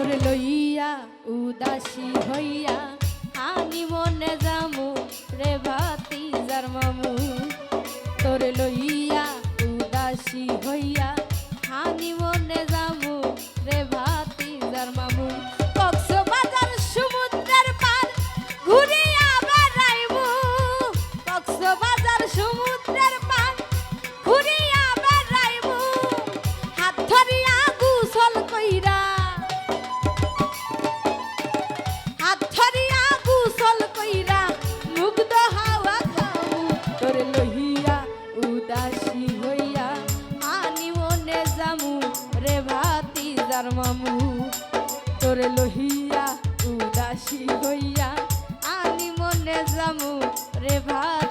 তোর লইয়া, উদাসী হইয়া, আমি মনে যামু রে ভাতি যার মামু, তোর লইয়া উদাসী হইয়া মামু তোরে লহিয়া উদাসী হইয়া আনি মনে যামু রে ভাতি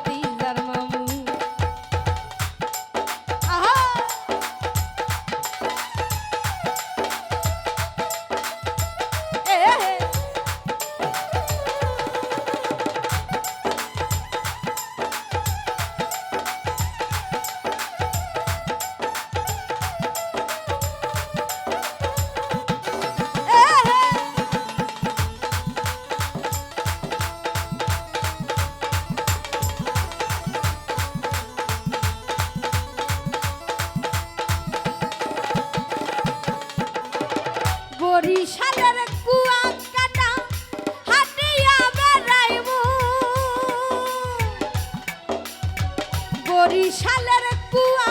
বরিশালের কুয়া কাটা হাটিয়া বেড়াইমু বরিশালের কুয়া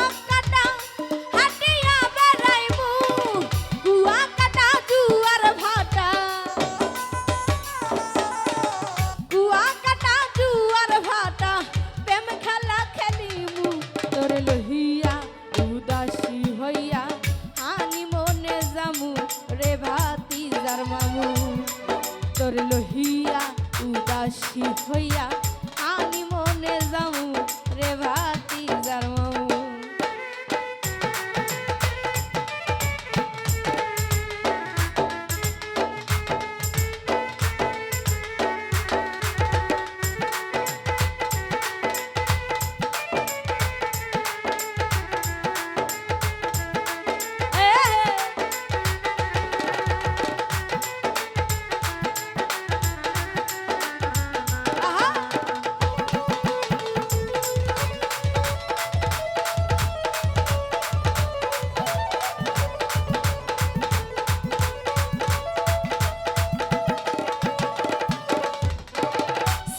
লহিয়া উদাসী হইয়া আমি মনে যামু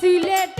সিলেট